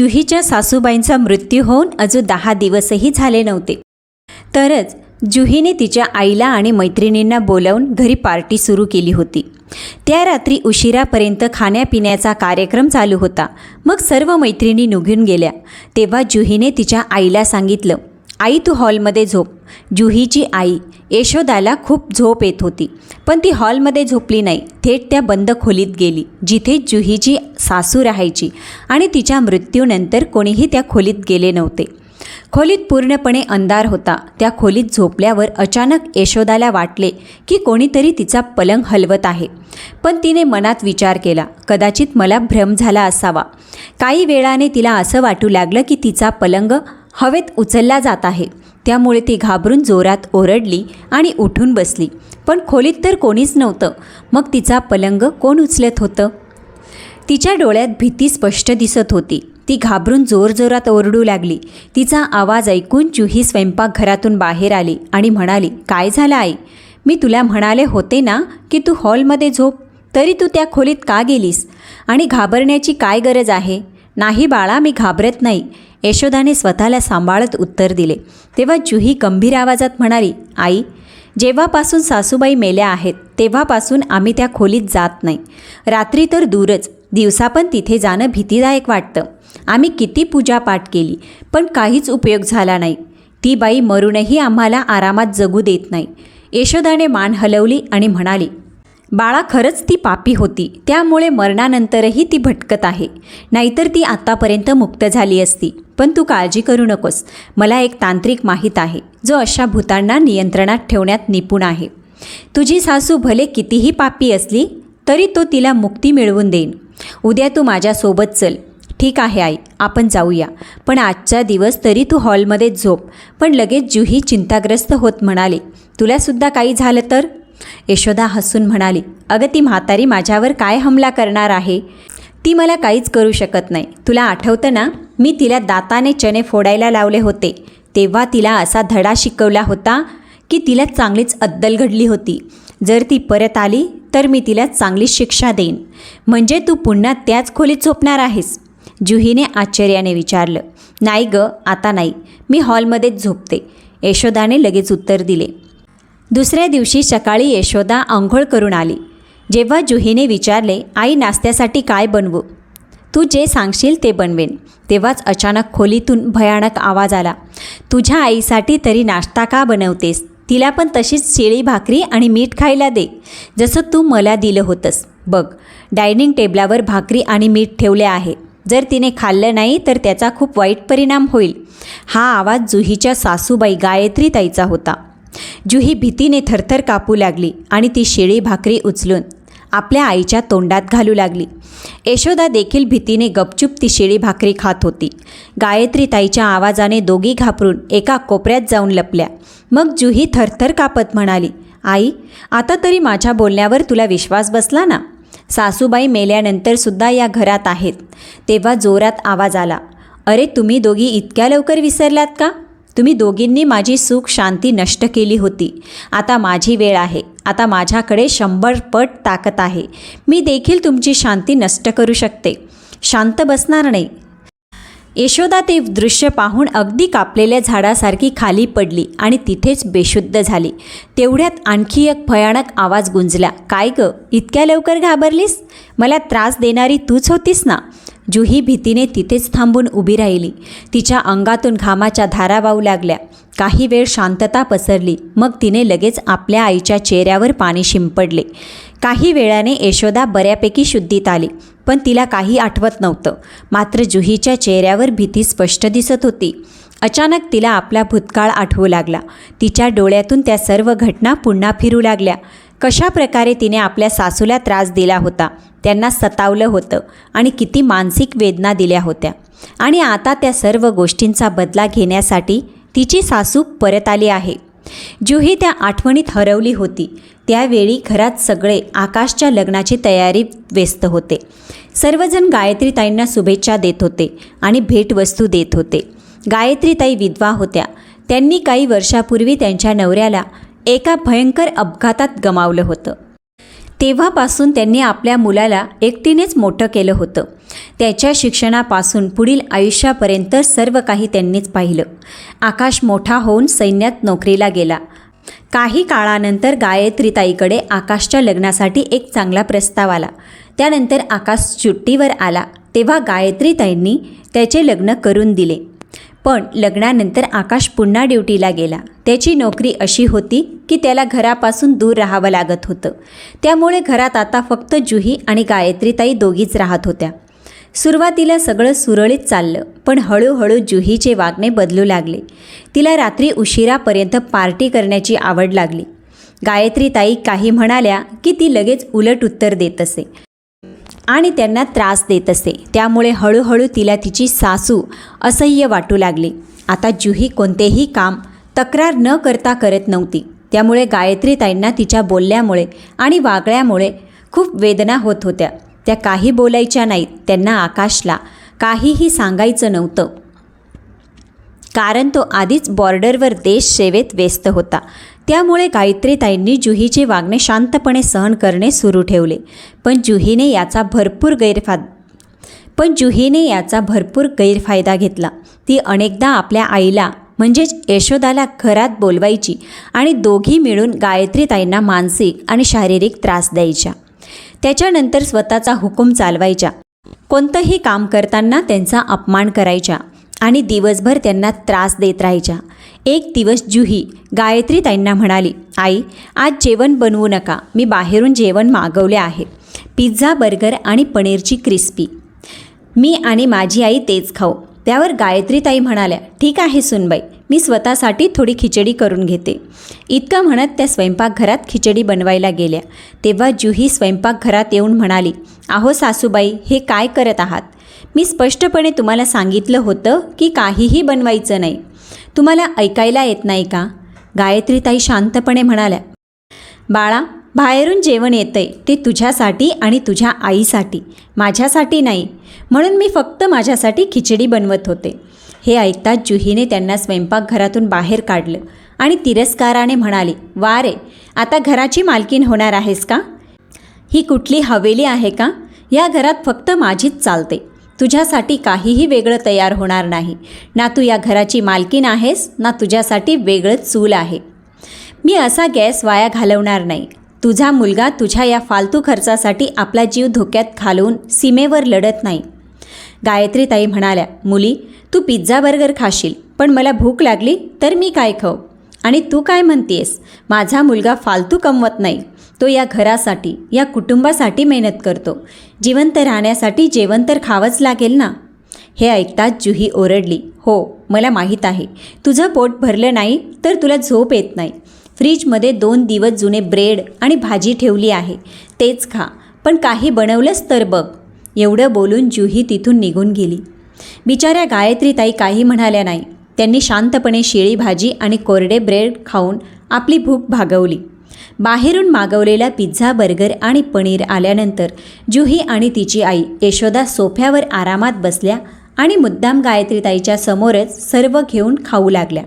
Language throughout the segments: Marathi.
जुहीच्या सासूबाईंचा मृत्यू होऊन अजून दहा दिवसही झाले नव्हते. तरच जुहीने तिच्या आईला आणि मैत्रिणींना बोलावून घरी पार्टी सुरू केली होती. त्या रात्री उशिरापर्यंत खाण्यापिण्याचा कार्यक्रम चालू होता. मग सर्व मैत्रिणी निघून गेल्या. तेव्हा जुहीने तिच्या आईला सांगितलं आई तू हॉलमध्ये झोप. जुहीची आई यशोदाला खूप झोप येत होती. पण ती हॉलमध्ये झोपली नाही. थेट त्या बंद खोलीत गेली जिथे जुहीची सासू राहायची आणि तिच्या मृत्यूनंतर कोणीही त्या खोलीत गेले नव्हते. खोलीत पूर्णपणे अंधार होता. त्या खोलीत झोपल्यावर अचानक यशोदाला वाटले की कोणीतरी तिचा पलंग हलवत आहे. पण तिने मनात विचार केला कदाचित मला भ्रम झाला असावा. काही वेळाने तिला असं वाटू लागलं की तिचा पलंग हवेत उचलला जात आहे. त्यामुळे ती घाबरून जोरात ओरडली आणि उठून बसली. पण खोलीत तर कोणीच नव्हतं. मग तिचा पलंग कोण उचलत होतं? तिच्या डोळ्यात भीती स्पष्ट दिसत होती. ती घाबरून जोरजोरात ओरडू लागली. तिचा आवाज ऐकून चुही स्वयंपाकघरातून बाहेर आली आणि म्हणाली काय झालं आई? मी तुला म्हणाले होते ना की तू हॉलमध्ये झोप. तरी तू त्या खोलीत का गेलीस? आणि घाबरण्याची काय गरज आहे? नाही बाळा मी घाबरत नाही. यशोदाने स्वतःला सांभाळत उत्तर दिले. तेव्हा जुही गंभीर आवाजात म्हणाली आई जेव्हापासून सासूबाई मेल्या आहेत तेव्हापासून आम्ही त्या खोलीत जात नाही. रात्री तर दूरच दिवसा पण तिथे जाणं भीतीदायक वाटतं. आम्ही किती पूजापाठ केली पण काहीच उपयोग झाला नाही. ती बाई मरूनही आम्हाला आरामात जगू देत नाही. यशोदाने मान हलवली आणि म्हणाली बाळा खरंच ती पापी होती. त्यामुळे मरणानंतरही ती भटकत आहे. नाहीतर ती आत्तापर्यंत मुक्त झाली असती. पण तू काळजी करू नकोस. मला एक तांत्रिक माहीत आहे. जो अशा भूतांना नियंत्रणात ठेवण्यात निपुण आहे. तुझी सासू भले कितीही पापी असली तरी तो तिला मुक्ती मिळवून देईन. उद्या तू माझ्यासोबत चल. ठीक आहे आई. आपण जाऊया. पण आजचा दिवस तरी तू हॉलमध्ये झोप. पण लगेच जुही चिंताग्रस्त होत म्हणाले तुलासुद्धा काही झालं तर? यशोदा हसून म्हणाली अगं ती म्हातारी माझ्यावर काय हमला करणार आहे? ती मला काहीच करू शकत नाही. तुला आठवतं ना मी तिला दाताने चणे फोडायला लावले होते. तेव्हा तिला असा धडा शिकवला होता की तिला चांगलीच अद्दल घडली होती. जर ती परत आली तर मी तिला चांगली शिक्षा देईन. म्हणजे तू पुन्हा त्याच खोलीत झोपणार आहेस. जुहीने आश्चर्याने विचारलं. नाही ग आता नाही. मी हॉलमध्येच झोपते. यशोदाने लगेच उत्तर दिले. दुसऱ्या दिवशी सकाळी यशोदा आंघोळ करून आली. जेव्हा जुहीने विचारले आई नाश्त्यासाठी काय बनवू? तू जे सांगशील ते बनवेन. तेव्हाच अचानक खोलीतून भयानक आवाज आला. तुझ्या आईसाठी तरी नाश्ता का बनवतेस? तिला पण तशीच शिळी भाकरी आणि मीठ खायला दे. जसं तू मला दिलं होतंस. बघ डायनिंग टेबलावर भाकरी आणि मीठ ठेवले आहे. जर तिने खाल्लं नाही तर त्याचा खूप वाईट परिणाम होईल. हा आवाज जुहीच्या सासूबाई गायत्री ताईचा होता. जुही भीतीने थरथर कापू लागली आणि ती शिळी भाकरी उचलून आपल्या आईच्या तोंडात घालू लागली. यशोदा देखील भीतीने गपचूप ती शिळी भाकरी खात होती. गायत्री ताईच्या आवाजाने दोघी घाबरून एका कोपऱ्यात जाऊन लपल्या. मग जुही थरथर कापत म्हणाली आई आता तरी माझ्या बोलण्यावर तुला विश्वास बसला ना? सासूबाई मेल्यानंतर सुद्धा या घरात आहेत. तेव्हा जोरात आवाज आला अरे तुम्ही दोघी इतक्या लवकर विसरलात का? तुम्ही दोघींनी माझी सुख शांती नष्ट केली होती. आता माझी वेळ आहे. आता माझ्याकडे शंभर पट ताकद आहे. मी देखील तुमची शांती नष्ट करू शकते. शांत बसणार नाही. यशोदा ते दृश्य पाहून अगदी कापलेल्या झाडासारखी खाली पडली आणि तिथेच बेशुद्ध झाली. तेवढ्यात आणखी एक भयानक आवाज गुंजला. काय ग? इतक्या लवकर घाबरलीस? मला त्रास देणारी तूच होतीस ना? जुही भीतीने तिथेच थांबून उभी राहिली. तिच्या अंगातून घामाच्या धारा वाहू लागल्या. काही वेळ शांतता पसरली. मग तिने लगेच आपल्या आईच्या चेहऱ्यावर पाणी शिंपडले. काही वेळाने यशोदा बऱ्यापैकी शुद्धीत आली पण तिला काही आठवत नव्हतं. मात्र जुहीच्या चेहऱ्यावर भीती स्पष्ट दिसत होती. अचानक तिला आपला भूतकाळ आठवू लागला. तिच्या डोळ्यातून त्या सर्व घटना पुन्हा फिरू लागल्या. कशा प्रकारे तिने आपल्या सासूला त्रास दिला होता त्यांना सतावलं होतं आणि किती मानसिक वेदना दिल्या होत्या. आणि आता त्या सर्व गोष्टींचा बदला घेण्यासाठी तिची सासू परत आली आहे. जुही त्या आठवणीत हरवली होती. त्यावेळी घरात सगळे आकाशच्या लग्नाची तयारी व्यस्त होते. सर्वजण गायत्रीताईंना शुभेच्छा देत होते आणि भेटवस्तू देत होते. गायत्रीताई विधवा होत्या. त्यांनी काही वर्षापूर्वी त्यांच्या नवऱ्याला एका भयंकर अपघातात गमावलं होतं. तेव्हापासून त्यांनी आपल्या मुलाला एकटीनेच मोठं केलं होतं. त्याच्या शिक्षणापासून पुढील आयुष्यापर्यंत सर्व काही त्यांनीच पाहिलं. आकाश मोठा होऊन सैन्यात नोकरीला गेला. काही काळानंतर गायत्रीताईकडे आकाशच्या लग्नासाठी एक चांगला प्रस्ताव आला. त्यानंतर आकाश सुट्टीवर आला. तेव्हा गायत्रीताईंनी त्याचे लग्न करून दिले. पण लग्नानंतर आकाश पुन्हा ड्युटीला गेला. त्याची नोकरी अशी होती की त्याला घरापासून दूर राहावं लागत होतं. त्यामुळे घरात आता फक्त जुही आणि गायत्रीताई दोघीच राहत होत्या. सुरुवातीला सगळं सुरळीत चाललं पण हळूहळू जुहीचे वागणे बदलू लागले. तिला रात्री उशिरापर्यंत पार्टी करण्याची आवड लागली. गायत्रीताई काही म्हणाल्या की ती लगेच उलट उत्तर देत असे. आणि त्यांना त्रास देत असे. त्यामुळे हळूहळू तिला तिची सासू असह्य वाटू लागली. आता जुही कोणतेही काम तक्रार न करता करत नव्हती. त्यामुळे गायत्रीताईंना तिच्या बोलल्यामुळे आणि वागल्यामुळे खूप वेदना होत होत्या. त्या काही बोलायच्या नाहीत. त्यांना आकाशला काहीही सांगायचं नव्हतं. कारण तो आधीच बॉर्डरवर देश सेवेत व्यस्त होता. त्यामुळे गायत्रीताईंनी जुहीचे वागणे शांतपणे सहन करणे सुरू ठेवले. पण जुहीने याचा भरपूर गैरफा पण जुहीने याचा भरपूर गैरफायदा घेतला. ती अनेकदा आपल्या आईला म्हणजेच यशोदाला घरात बोलवायची आणि दोघी मिळून गायत्रीताईंना मानसिक आणि शारीरिक त्रास द्यायच्या. त्याच्यानंतर स्वतःचा हुकूम चालवायच्या. कोणतंही काम करताना त्यांचा अपमान करायच्या आणि दिवसभर त्यांना त्रास देत राहायच्या. एक दिवस जुही गायत्रीताईंना म्हणाली आई आज जेवण बनवू नका. मी बाहेरून जेवण मागवले आहे. पिझ्झा बर्गर आणि पनीरची क्रिस्पी. मी आणि माझी आई तेच खाऊ. त्यावर गायत्रीताई म्हणाल्या ठीक आहे सुनबाई मी स्वतःसाठी थोडी खिचडी करून घेते. इतकं म्हणत त्या स्वयंपाकघरात खिचडी बनवायला गेल्या. तेव्हा जुही स्वयंपाकघरात येऊन म्हणाली अहो सासूबाई हे काय करत आहात? मी स्पष्टपणे तुम्हाला सांगितलं होतं की काहीही बनवायचं नाही. तुम्हाला ऐकायला येत नाही का? गायत्रीताई शांतपणे म्हणाल्या बाळा बाहेरून जेवण येतंय ते तुझ्यासाठी आणि तुझ्या आईसाठी माझ्यासाठी नाही. म्हणून मी फक्त माझ्यासाठी खिचडी बनवत होते. हे ऐकताच जुहीने त्यांना स्वयंपाकघरातून बाहेर काढलं आणि तिरस्काराने म्हणाली वा रे आता घराची मालकीन होणार आहेस का? ही कुठली हवेली आहे का? या घरात फक्त माझीच चालते. तुझ्यासाठी काहीही वेगळं तयार होणार नाही. ना तू या घराची मालकीन आहेस ना तुझ्यासाठी वेगळं चूल आहे. मी असा गॅस वाया घालवणार नाही. तुझा मुलगा तुझ्या या फालतू खर्चासाठी आपला जीव धोक्यात घालवून सीमेवर लढत नाही. गायत्रीताई म्हणाल्या मुली तू पिझ्झा बर्गर खाशील पण मला भूक लागली तर मी काय खाऊ? आणि तू काय म्हणतेस माझा मुलगा फालतू कमवत नाही. तो या घरासाठी या कुटुंबासाठी मेहनत करतो. जिवंत राहण्यासाठी जेवण तर खावंच लागेल ना? हे ऐकताच जुही ओरडली. हो मला माहीत आहे. तुझं पोट भरलं नाही तर तुला झोप येत नाही. फ्रीजमध्ये दोन दिवस जुने ब्रेड आणि भाजी ठेवली आहे. तेच खा. पण काही बनवलंच तर बघ. एवढं बोलून जुही तिथून निघून गेली. बिचाऱ्या गायत्रीताई काही म्हणाल्या नाही. त्यांनी शांतपणे शेळी भाजी आणि कोरडे ब्रेड खाऊन आपली भूक भागवली. बाहेरून मागवलेला पिझ्झा बर्गर आणि पनीर आल्यानंतर जुही आणि तिची आई यशोदा सोफ्यावर आरामात बसल्या आणि मुद्दाम गायत्रीताईच्या समोरच सर्व घेऊन खाऊ लागल्या.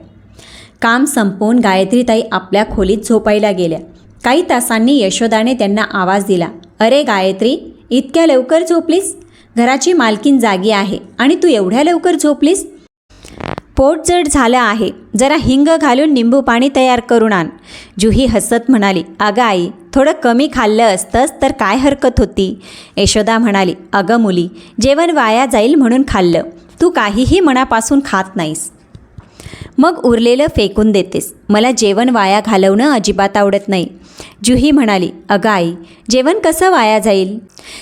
काम संपवून गायत्रीताई आपल्या खोलीत झोपायला गेल्या. काही तासांनी यशोदाने त्यांना आवाज दिला अरे गायत्री इतक्या लवकर झोपलीस? घराची मालकीन जागी आहे आणि तू एवढ्या लवकर झोपलीस? पोट जड झालं आहे. जरा हिंग घालून निंबू पाणी तयार करून आण. जुही हसत म्हणाली अगं आई थोडं कमी खाल्लं असतंच तर काय हरकत होती? यशोदा म्हणाली अगं मुली जेवण वाया जाईल म्हणून खाल्लं. तू काहीही मनापासून खात नाहीस. मग उरलेलं फेकून देतेस. मला जेवण वाया घालवणं अजिबात आवडत नाही. जुही म्हणाली अगं आई जेवण कसं वाया जाईल?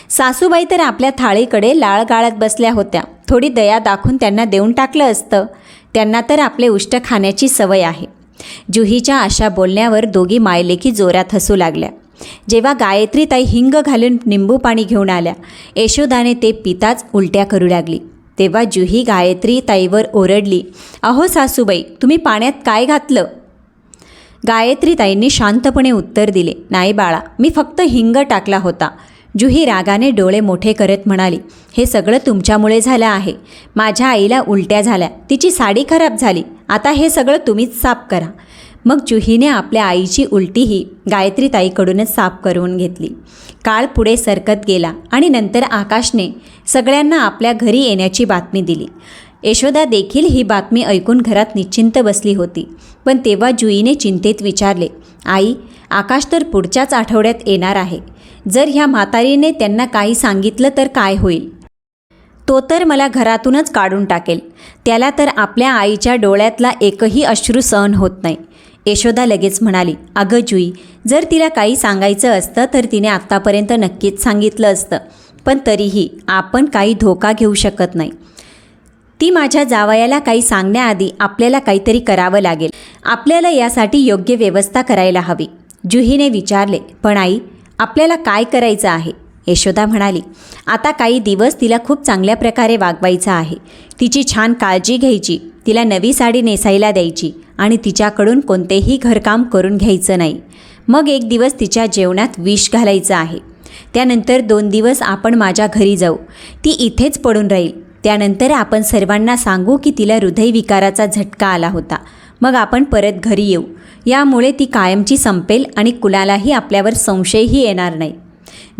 सासूबाई तर आपल्या थाळीकडे लाळ गाळत बसल्या होत्या. थोडी दया दाखवून त्यांना देऊन टाकलं असतं. त्यांना तर आपले उष्ट खाण्याची सवय आहे. जुहीच्या अशा बोलण्यावर दोघी मायलेकी जोरात हसू लागल्या. जेव्हा गायत्रीताई हिंग घालून निंबू पाणी घेऊन आल्या यशोदाने ते पिताच उलट्या करू लागली. तेव्हा जुही गायत्री ताईवर ओरडली अहो सासूबाई तुम्ही पाण्यात काय घातलं? गायत्री ताईंनी शांतपणे उत्तर दिले नाही बाळा मी फक्त हिंग टाकला होता. जुही रागाने डोळे मोठे करत म्हणाली हे सगळं तुमच्यामुळे झालं आहे. माझ्या आईला उलट्या झाल्या. तिची साडी खराब झाली. आता हे सगळं तुम्हीच साफ करा. मग जुहीने आपल्या आईची उलटीही गायत्री ताईकडूनच साफ करून घेतली. काळ पुढे सरकत गेला आणि नंतर आकाशने सगळ्यांना आपल्या घरी येण्याची बातमी दिली. यशोदा देखील ही बातमी ऐकून घरात निश्चिंत बसली होती. पण तेव्हा जुईने चिंतेत विचारले आई आकाश तर पुढच्याच आठवड्यात येणार आहे. जर ह्या म्हातारीने त्यांना काही सांगितलं तर काय होईल? तो तर मला घरातूनच काढून टाकेल. त्याला तर आपल्या आईच्या डोळ्यातला एकही अश्रू सहन होत नाही. यशोदा लगेच म्हणाली अगं जुई जर तिला काही सांगायचं असतं तर तिने आत्तापर्यंत नक्कीच सांगितलं असतं. पण तरीही आपण काही धोका घेऊ शकत नाही. ती माझ्या जावयाला काही सांगण्याआधी आपल्याला काहीतरी करावं लागेल. आपल्याला यासाठी योग्य व्यवस्था करायला हवी. जुहीने विचारले पण आई आपल्याला काय करायचं आहे? यशोदा म्हणाली आता काही दिवस तिला खूप चांगल्या प्रकारे वागवायचं आहे. तिची छान काळजी घ्यायची. तिला नवी साडी नेसायला द्यायची आणि तिच्याकडून कोणतेही घरकाम करून घ्यायचं नाही. मग एक दिवस तिच्या जेवणात विष घालायचं आहे. त्यानंतर दोन दिवस आपण माझ्या घरी जाऊ. ती इथेच पडून राहील. त्यानंतर आपण सर्वांना सांगू की तिला हृदयविकाराचा झटका आला होता. मग आपण परत घरी येऊ. यामुळे ती कायमची संपेल आणि कुणालाही आपल्यावर संशयही येणार नाही.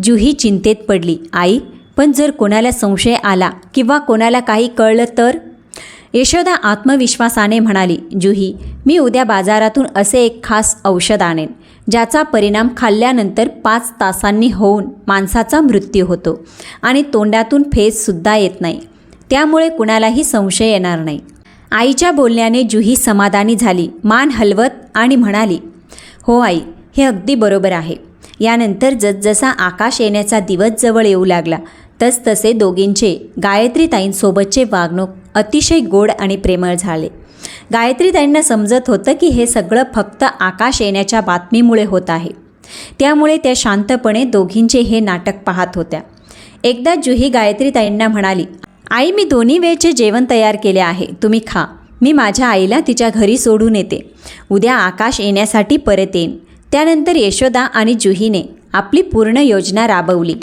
जुही चिंतेत पडली आई पण जर कोणाला संशय आला किंवा कोणाला काही कळलं तर? यशोदा आत्मविश्वासाने म्हणाली जुही मी उद्या बाजारातून असे एक खास औषध आणेन ज्याचा परिणाम खाल्ल्यानंतर पाच तासांनी होऊन माणसाचा मृत्यू होतो आणि तोंडातून फेससुद्धा येत नाही. त्यामुळे कुणालाही संशय येणार नाही. आईच्या बोलण्याने जुही समाधानी झाली. मान हलवत आणि म्हणाली हो आई हे अगदी बरोबर आहे. यानंतर जसजसा आकाश येण्याचा दिवस जवळ येऊ लागला तसतसे दोघींचे गायत्रीताईंसोबतचे वागणूक अतिशय गोड आणि प्रेमळ झाले. गायत्रीताईंना समजत होतं की हे सगळं फक्त आकाश येण्याच्या बातमीमुळे होत आहे. त्यामुळे त्या शांतपणे दोघींचे हे नाटक पाहत होत्या. एकदा जुही गायत्रीताईंना म्हणाली आई मी दोन्ही वेळचे जेवण तयार केले आहे. तुम्ही खा. मी माझ्या आईला तिच्या घरी सोडून येते. उद्या आकाश येण्यासाठी परत येईन. त्यानंतर यशोदा आणि जुहीने आपली पूर्ण योजना राबवली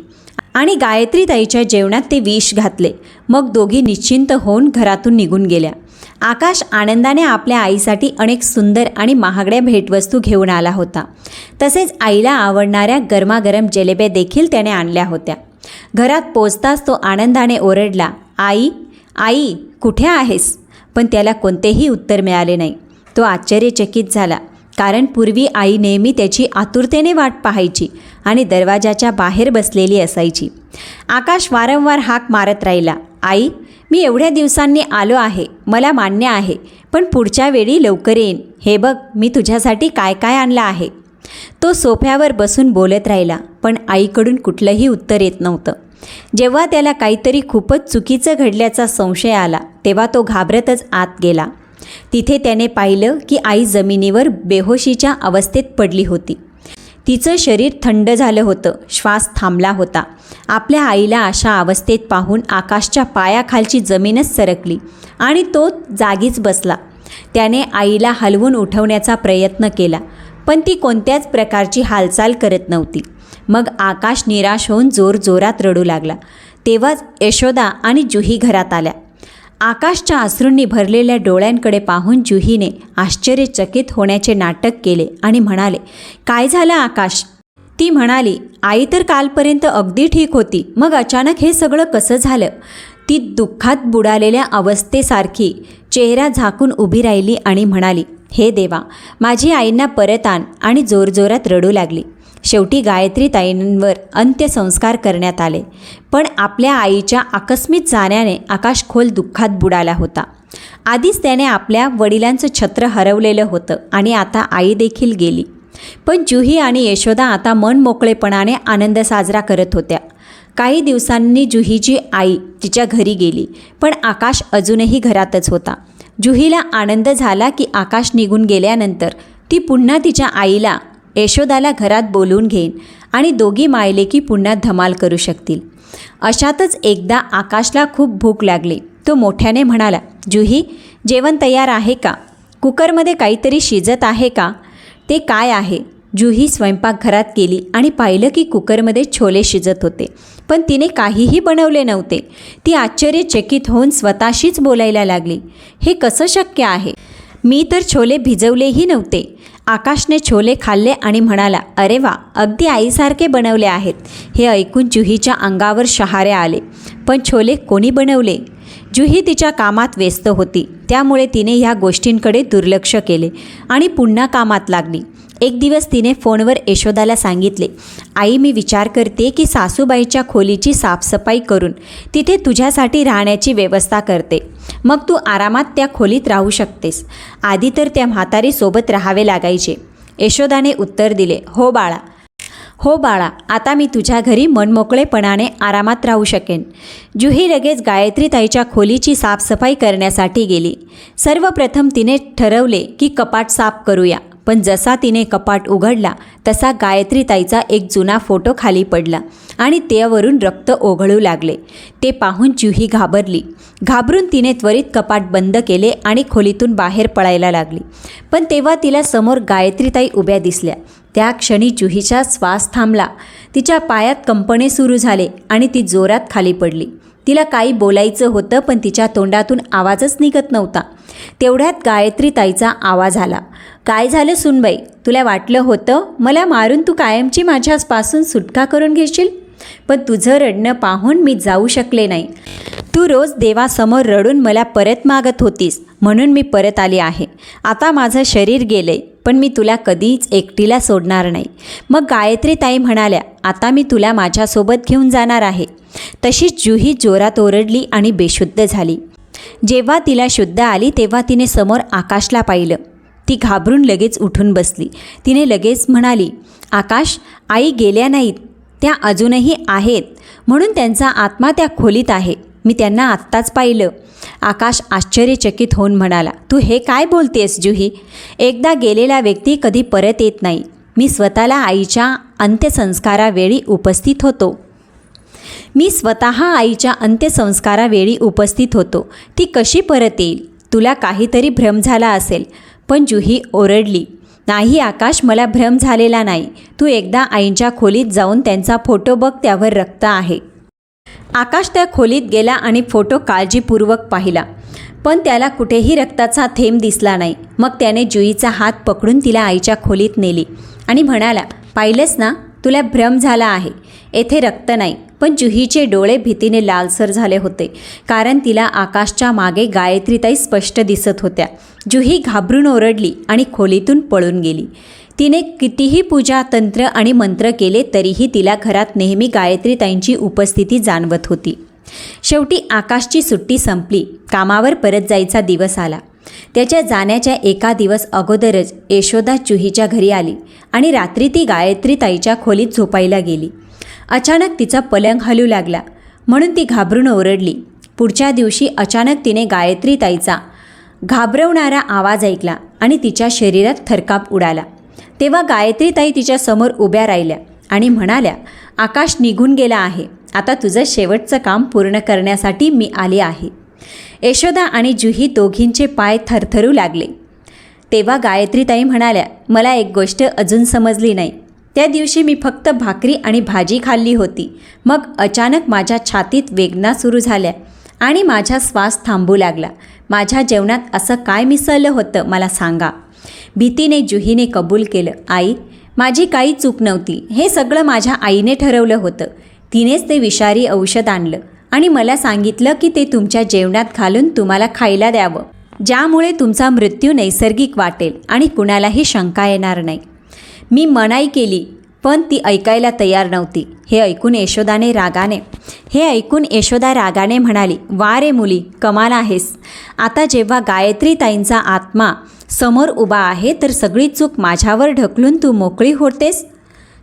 आणि गायत्रीताईच्या जेवणात ते विष घातले. मग दोघी निश्चिंत होऊन घरातून निघून गेल्या. आकाश आनंदाने आपल्या आईसाठी अनेक सुंदर आणि महागड्या भेटवस्तू घेऊन आला होता. तसेच आईला आवडणाऱ्या गरमागरम जलेब्या देखील त्याने आणल्या होत्या. घरात पोचताच तो आनंदाने ओरडला आई आई कुठे आहेस? पण त्याला कोणतेही उत्तर मिळाले नाही. तो आश्चर्यचकित झाला कारण पूर्वी आई नेहमी त्याची आतुरतेने वाट पाहायची आणि दरवाजाच्या बाहेर बसलेली असायची. आकाश वारंवार हाक मारत राहिला आई मी एवढ्या दिवसांनी आलो आहे मला मान्य आहे पण पुढच्या वेळी लवकर येईन. हे बघ मी तुझ्यासाठी काय काय आणलं आहे. तो सोफ्यावर बसून बोलत राहिला पण आईकडून कुठलंही उत्तर येत नव्हतं. जेव्हा त्याला काहीतरी खूपच चुकीचं घडल्याचा संशय आला तेव्हा तो घाबरतच आत गेला. तिथे त्याने पाहिलं की आई जमिनीवर बेहोशीच्या अवस्थेत पडली होती. तिचं शरीर थंड झालं होतं श्वास थांबला होता. आपल्या आईला अशा अवस्थेत पाहून आकाशच्या पायाखालची जमीनच सरकली आणि तो जागीच बसला. त्याने आईला हलवून उठवण्याचा प्रयत्न केला पण ती कोणत्याच प्रकारची हालचाल करत नव्हती. मग आकाश निराश होऊन जोरजोरात रडू लागला. तेव्हाच यशोदा आणि जुही घरात आल्या. आकाशच्या अश्रूंनी भरलेल्या डोळ्यांकडे पाहून जुहीने आश्चर्यचकित होण्याचे नाटक केले आणि म्हणाले काय झालं आकाश? ती म्हणाली आई तर कालपर्यंत अगदी ठीक होती. मग अचानक हे सगळं कसं झालं? ती दुःखात बुडालेल्या अवस्थेसारखी चेहरा झाकून उभी राहिली आणि म्हणाली हे देवा माझी आईंना परत आण आणि जोरजोरात रडू लागली. शेवटी गायत्री ताईंवर अंत्यसंस्कार करण्यात आले. पण आपल्या आईच्या आकस्मित जाण्याने आकाश खोल दुःखात बुडाला होता. आधीच त्याने आपल्या वडिलांचं छत्र हरवलेलं होतं आणि आता आई देखील गेली. पण जुही आणि यशोदा आता मन मोकळेपणाने आनंद साजरा करत होत्या. काही दिवसांनी जुहीची आई तिच्या घरी गेली पण आकाश अजूनही घरातच होता. जुहीला आनंद झाला की आकाश निघून गेल्यानंतर ती पुन्हा तिच्या आईला यशोदाला घरात बोलवून घेईन आणि दोघी मायले की पुन्हा धमाल करू शकतील. अशातच एकदा आकाशला खूप भूक लागली. तो मोठ्याने म्हणाला जुही जेवण तयार आहे का? कुकरमध्ये काहीतरी शिजत आहे का? ते काय आहे? जुही स्वयंपाकघरात गेली आणि पाहिलं की कुकरमध्ये छोले शिजत होते. पण तिने काहीही बनवले नव्हते. ती आश्चर्यचकित होऊन स्वतःशीच बोलायला लागली. हे कसं शक्य आहे? मी तर छोले भिजवलेही नव्हते. आकाशने छोले खाल्ले आणि म्हणाला अरे वा अगदी आईसारखे बनवले आहेत. हे ऐकून जुहीच्या अंगावर शहारे आले. पण छोले कोणी बनवले? जुही तिच्या कामात व्यस्त होती. त्यामुळे तिने ह्या गोष्टींकडे दुर्लक्ष केले आणि पुन्हा कामात लागली. एक दिवस तिने फोनवर यशोदाला सांगितले आई मी विचार करते की सासूबाईच्या खोलीची साफसफाई करून तिथे तुझ्यासाठी राहण्याची व्यवस्था करते. मग तू आरामात त्या खोलीत राहू शकतेस. आधी तर त्या म्हातारीसोबत राहावे लागायचे. यशोदाने उत्तर दिले हो बाळा. हो बाळा आता मी तुझ्या घरी मनमोकळेपणाने आरामात राहू शकेन. जुही लगेच गायत्रीताईच्या खोलीची साफसफाई करण्यासाठी गेली. सर्वप्रथम तिने ठरवले की कपाट साफ करूया. पण जसा तिने कपाट उघडला तसा गायत्रीताईचा एक जुना फोटो खाली पडला आणि त्यावरून रक्त ओघळू लागले. ते पाहून जुही घाबरली. घाबरून तिने त्वरित कपाट बंद केले आणि खोलीतून बाहेर पळायला लागली. पण तेव्हा तिला समोर गायत्रीताई उभ्या दिसल्या. त्या क्षणी जुहीचा श्वास थांबला. तिच्या पायात कंपने सुरू झाले आणि ती जोरात खाली पडली. तिला काही बोलायचं होतं पण तिच्या तोंडातून आवाजच निघत नव्हता. तेवढ्यात गायत्री ताईचा आवाज आला. काय झालं सुनबाई? तुला वाटलं होतं? मला मारून तू कायमची माझ्यापासून सुटका करून घेशील? पण तुझं रडणं पाहून मी जाऊ शकले नाही. तू रोज देवासमोर रडून मला परत मागत होतीस म्हणून मी परत आली आहे. आता माझं शरीर गेलंय पण मी तुला कधीच एकटीला सोडणार नाही. मग गायत्री ताई म्हणाल्या आता मी तुला माझ्यासोबत घेऊन जाणार आहे. तशीच जुही जोरात ओरडली आणि बेशुद्ध झाली. जेव्हा तिला शुद्ध आली तेव्हा तिने समोर आकाशला पाहिलं. ती घाबरून लगेच उठून बसली. तिने लगेच म्हणाली आकाश आई गेल्या नाहीत. त्या अजूनही आहेत. म्हणून त्यांचा आत्मा त्या खोलीत आहे. मी त्यांना आत्ताच पाहिलं. आकाश आश्चर्यचकित होऊन म्हणाला तू हे काय बोलतेस जुही? एकदा गेलेला व्यक्ती कधी परत येत नाही. मी स्वतःला आईच्या अंत्यसंस्कारावेळी उपस्थित होतो. मी स्वतः आईच्या अंत्यसंस्कारावेळी उपस्थित होतो. ती कशी परत येईल? तुला काहीतरी भ्रम झाला असेल. पण जुही ओरडली. नाही आकाश मला भ्रम झालेला नाही. तू एकदा आईंच्या खोलीत जाऊन त्यांचा फोटो बघ त्यावर रक्त आहे. आकाश त्या खोलीत गेला आणि फोटो काळजीपूर्वक पाहिला. पण त्याला कुठेही रक्ताचा थेंब दिसला नाही. मग त्याने जुईचा हात पकडून तिला आईच्या खोलीत नेली आणि म्हणाला पाहिलंस ना तुला भ्रम झाला आहे. येथे रक्त नाही. पण जुहीचे डोळे भीतीने लालसर झाले होते कारण तिला आकाशच्या मागे गायत्रीताई स्पष्ट दिसत होत्या. जुही घाबरून ओरडली आणि खोलीतून पळून गेली. तिने कितीही पूजा तंत्र आणि मंत्र केले तरीही तिला घरात नेहमी गायत्रीताईंची उपस्थिती जाणवत होती. शेवटी आकाशची सुट्टी संपली. कामावर परत जायचा दिवस आला. त्याच्या जाण्याच्या एका दिवस अगोदरच यशोदा चुहीच्या घरी आली आणि रात्री ती गायत्रीताईच्या खोलीत झोपायला गेली. अचानक तिचा पलंग हलू लागला. म्हणून ती घाबरून ओरडली. पुढच्या दिवशी अचानक तिने गायत्री ताईचा घाबरवणारा आवाज ऐकला आणि तिच्या शरीरात थरकाप उडाला. तेव्हा गायत्री ताई तिच्या समोर उभ्या राहिल्या आणि म्हणाल्या आकाश निघून गेला आहे. आता तुझं शेवटचं काम पूर्ण करण्यासाठी मी आले आहे. यशोदा आणि जुही दोघींचे पाय थरथरू लागले. तेव्हा गायत्रीताई म्हणाल्या मला एक गोष्ट अजून समजली नाही. त्या दिवशी मी फक्त भाकरी आणि भाजी खाल्ली होती. मग अचानक माझ्या छातीत वेदना सुरू झाल्या आणि माझा श्वास थांबू लागला. माझ्या जेवणात असं काय मिसळलं होतं मला सांगा. भीतीने जुहीने कबूल केलं आई माझी काही चूक नव्हती. हे सगळं माझ्या आईने ठरवलं होतं. तिनेच ते विषारी औषध आणलं आणि मला सांगितलं की ते तुमच्या जेवणात घालून तुम्हाला खायला द्यावं. ज्यामुळे तुमचा मृत्यू नैसर्गिक वाटेल आणि कुणालाही शंका येणार नाही. मी मनाई केली पण ती ऐकायला तयार नव्हती. हे ऐकून यशोदाने रागाने हे ऐकून यशोदा रागाने म्हणाली वा रे मुली कमाल आहेस. आता जेव्हा गायत्री ताईंचा आत्मा समोर उभा आहे तर सगळी चूक माझ्यावर ढकलून तू मोकळी होतेस?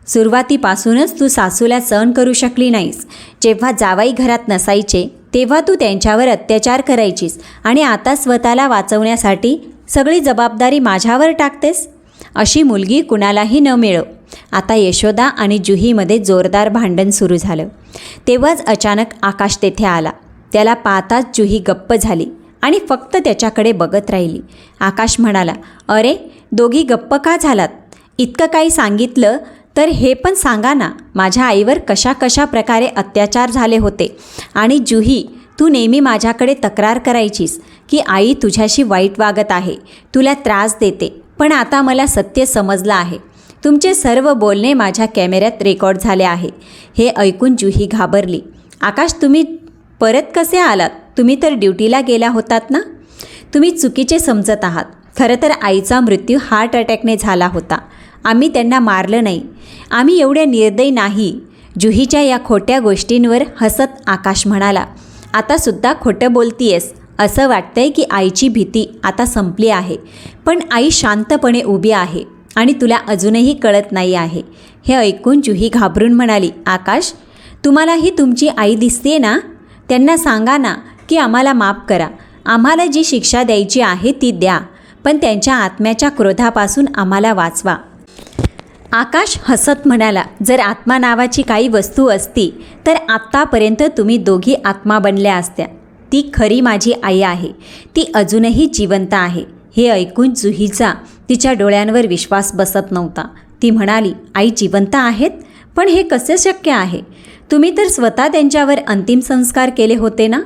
सुरुवातीपासूनच तू सासूला सहन करू शकली नाहीस. जेव्हा जावाई घरात नसायचे तेव्हा तू त्यांच्यावर अत्याचार करायचीस आणि आता स्वतःला वाचवण्यासाठी सगळी जबाबदारी माझ्यावर टाकतेस? अशी मुलगी कुणालाही न मिळो. आता यशोदा आणि जुहीमध्ये जोरदार भांडण सुरू झालं. तेव्हाच अचानक आकाश तेथे आला. त्याला पाहताच जुही गप्प झाली आणि फक्त त्याच्याकडे बघत राहिली. आकाश म्हणाला अरे दोघी गप्प का झालात? इतकं काही सांगितलं तर हे पण सांगा ना माझ्या आईवर कशा कशा प्रकारे अत्याचार झाले होते आणि जुही तू नेहमी माझ्याकडे तक्रार करायचीस की आई तुझ्याशी वाईट वागत आहे तुला त्रास देते. पण आता मला सत्य समजलं आहे. तुमचे सर्व बोलणे माझ्या कॅमेऱ्यात रेकॉर्ड झाले आहे. हे ऐकून जुही घाबरली. आकाश तुम्ही परत कसे आलात? तुम्ही तर ड्युटीला गेला होतात ना? तुम्ही चुकीचे समजत आहात. खरं तर आईचा मृत्यू हार्ट अटॅकने झाला होता. आम्ही त्यांना मारलं नाही. आम्ही एवढे निर्दयी नाही. जुहीच्या या खोट्या गोष्टींवर हसत आकाश म्हणाला आता सुद्धा खोटं बोलतीयस. असं वाटतंय की आईची भीती आता संपली आहे. पण आई शांतपणे उभी आहे आणि तुला अजूनही कळत नाही आहे. हे ऐकून जुही घाबरून म्हणाली आकाश तुम्हालाही तुमची आई दिसते ना? त्यांना सांगा ना की आम्हाला माफ करा. आम्हाला जी शिक्षा द्यायची आहे ती द्या पण त्यांच्या आत्म्याच्या क्रोधापासून आम्हाला वाचवा. आकाश हसत म्हणाला जर आत्मा नावाची काही वस्तू असती तर आत्तापर्यंत तुम्ही दोघी आत्मा बनल्या असत्या. ती खरी माझी आई आहे. ती अजूनही जिवंत आहे. हे ऐकून जुहीचा तिच्या डोळ्यांवर विश्वास बसत नव्हता. ती म्हणाली आई जिवंत आहेत? पण हे कसे शक्य आहे? तुम्ही तर स्वतः त्यांच्यावर अंतिम संस्कार केले होते ना?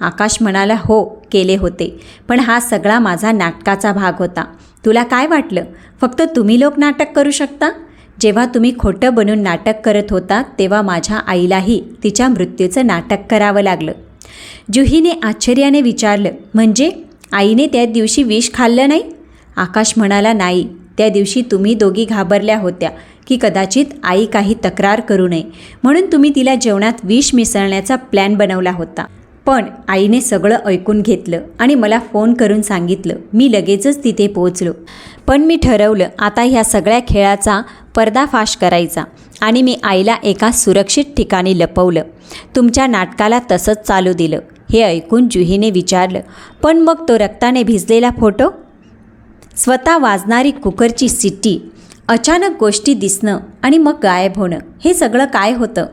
आकाश म्हणाला हो केले होते. पण हा सगळा माझा नाटकाचा भाग होता. तुला काय वाटलं? फक्त तुम्ही लोक नाटक करू शकता? जेव्हा तुम्ही खोटं बनून नाटक करत होता तेव्हा माझ्या आईलाही तिच्या मृत्यूचं नाटक करावं लागलं. जुहीने आश्चर्याने विचारलं म्हणजे आईने त्या दिवशी विष खाल्लं नाही? आकाश म्हणाला नाही त्या दिवशी तुम्ही दोघी घाबरल्या होत्या की कदाचित आई काही तक्रार करू नये. म्हणून तुम्ही तिला जेवणात विष मिसळण्याचा प्लॅन बनवला होता. पण आईने सगळं ऐकून घेतलं आणि मला फोन करून सांगितलं मी लगेचच तिथे पोहोचलो. पण मी ठरवलं आता ह्या सगळ्या खेळाचा पर्दाफाश करायचा. आणि मी आईला एका सुरक्षित ठिकाणी लपवलं. तुमच्या नाटकाला तसंच चालू दिलं. हे ऐकून जुहीने विचारलं पण मग तो रक्ताने भिजलेला फोटो? स्वतः वाजणारी कुकरची सिट्टी अचानक गोष्टी दिसणं आणि मग गायब होणं हे सगळं काय होतं?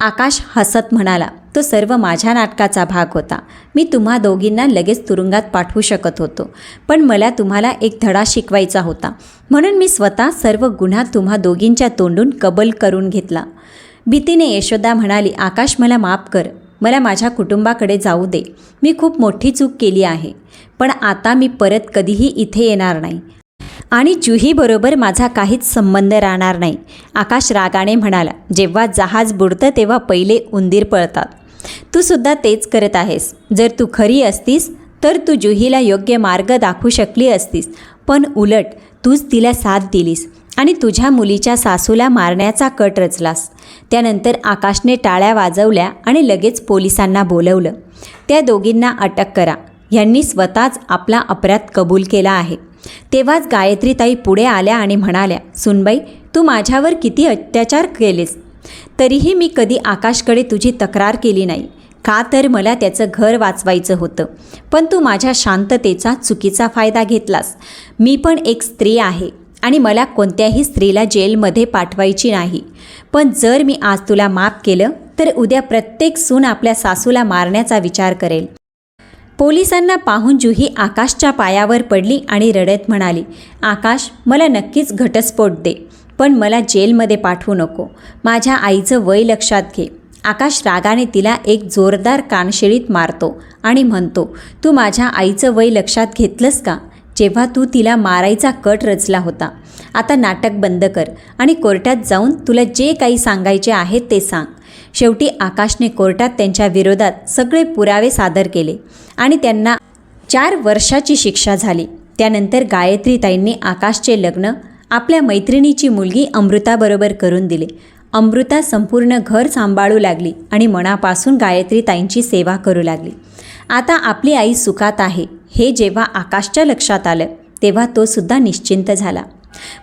आकाश हसत म्हणाला तो सर्व माझ्या नाटकाचा भाग होता. मी तुम्हा दोघींना लगेच तुरुंगात पाठवू शकत होतो. पण मला तुम्हाला एक धडा शिकवायचा होता. म्हणून मी स्वतः सर्व गुन्हा तुम्हा दोघींच्या तोंडून कबल करून घेतला. भीतीने यशोदा म्हणाली आकाश मला माफ कर. मला माझ्या कुटुंबाकडे जाऊ दे. मी खूप मोठी चूक केली आहे. पण आता मी परत कधीही इथे येणार नाही. आणि जुहीबरोबर माझा काहीच संबंध राहणार नाही. आकाश रागाने म्हणाला जेव्हा जहाज बुडतं तेव्हा पहिले उंदीर पळतात. तू सुद्धा तेच करत आहेस. जर तू खरी असतीस तर तू जुहीला योग्य मार्ग दाखवू शकली असतीस. पण उलट तूच तिला साथ दिलीस आणि तुझ्या मुलीच्या सासूला मारण्याचा कट रचलास. त्यानंतर आकाशने टाळ्या वाजवल्या आणि लगेच पोलिसांना बोलवलं. त्या दोघींना अटक करा. यांनी स्वतःच आपला अपराध कबूल केला आहे. तेव्हाच गायत्रीताई पुढे आल्या आणि म्हणाल्या सुनबाई तू माझ्यावर किती अत्याचार केलेस? तरीही मी कधी आकाशकडे तुझी तक्रार केली नाही. का तर मला त्याचं घर वाचवायचं होतं. पण तू माझ्या शांततेचा चुकीचा फायदा घेतलास. मी पण एक स्त्री आहे आणि मला कोणत्याही स्त्रीला जेलमध्ये पाठवायची नाही. पण जर मी आज तुला माफ केलं तर उद्या प्रत्येक सून आपल्या सासूला मारण्याचा विचार करेल. पोलिसांना पाहून जुही आकाशच्या पायावर पडली आणि रडत म्हणाली आकाश मला नक्कीच घटस्फोट दे पण मला जेलमध्ये पाठवू नको. माझ्या आईचं वय लक्षात घे. आकाश रागाने तिला एक जोरदार कानशिळीत मारतो आणि म्हणतो तू माझ्या आईचं वय लक्षात घेतलंस का? जेव्हा तू तिला मारायचा कट रचला होता. आता नाटक बंद कर आणि कोर्टात जाऊन तुला जे काही सांगायचे आहे ते सांग. शेवटी आकाशने कोर्टात त्यांच्या विरोधात सगळे पुरावे सादर केले आणि त्यांना चार वर्षाची शिक्षा झाली. त्यानंतर गायत्रीताईंनी आकाशचे लग्न आपल्या मैत्रिणीची मुलगी अमृताबरोबर करून दिले. अमृता संपूर्ण घर सांभाळू लागली आणि मनापासून गायत्रीताईंची सेवा करू लागली. आता आपली आई सुखात आहे हे जेव्हा आकाशच्या लक्षात आलं तेव्हा तो सुद्धा निश्चिंत झाला.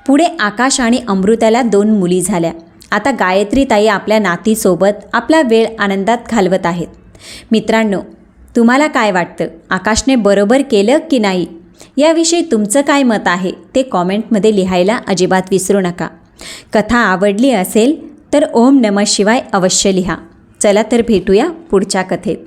पुढे आकाश आणि अमृताला दोन मुली झाल्या. आता गायत्रीताई आपल्या नातीसोबत आपला वेळ आनंदात घालवत आहेत. मित्रांनो तुम्हाला काय वाटतं? आकाशने बरोबर केलं की नाही? याविषयी तुमचं काय मत आहे? ते कॉमेंटमध्ये लिहायला अजिबात विसरू नका. कथा आवडली असेल तर ओम नम शिवाय अवश्य लिहा. चला तर भेटूया पुढच्या कथेत.